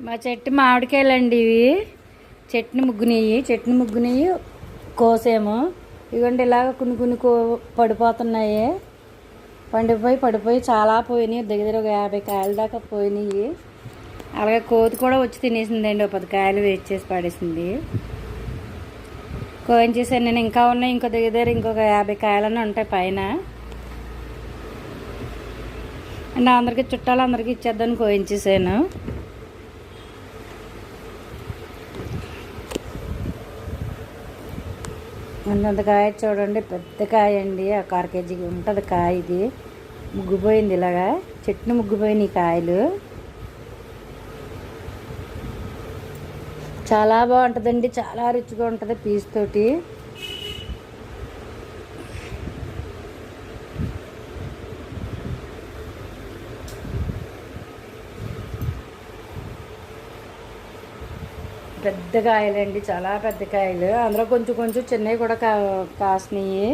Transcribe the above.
మా చెట్టు మామిడికాయలండి ఇవి. చెట్టుని ముగ్గునేయి చెట్టుని ముగ్గునేయి కోసేము. ఇవ్వండి ఇలాగ కొన్ని కొన్ని కో పడిపోతున్నాయి. పండిపోయి పడిపోయి చాలా పోయినాయి. దగ్గర దగ్గర ఒక యాభై కాయల దాకా పోయినాయి. అలాగే కోతి కూడా వచ్చి తినేసిందండి. ఒక పది కాయలు వేస్ట్ చేసి పడేసింది. కోయించేసాను నేను. ఇంకా ఉన్నాయి. ఇంకో దగ్గర దగ్గర ఇంకొక యాభై కాయలన్నీ ఉంటాయి పైన. అండ్ అందరికీ చుట్టాలు అందరికీ ఇచ్చేద్దాన్ని కోయించేసాను అంతంత కాయ చూడండి పెద్ద కాయ అండి. ఒక అర కేజీకి ఉంటుంది కాయ ఇది. ముగ్గుపోయింది ఇలాగా. చెట్టు ముగ్గుపోయినాయి ఈ కాయలు. చాలా బాగుంటుందండి. చాలా రుచిగా ఉంటుంది పీస్ తోటి. పెద్ద కాయలండి చాలా పెద్ద కాయలు. అందులో కొంచెం కొంచెం చిన్నవి కూడా కా కాసినాయి.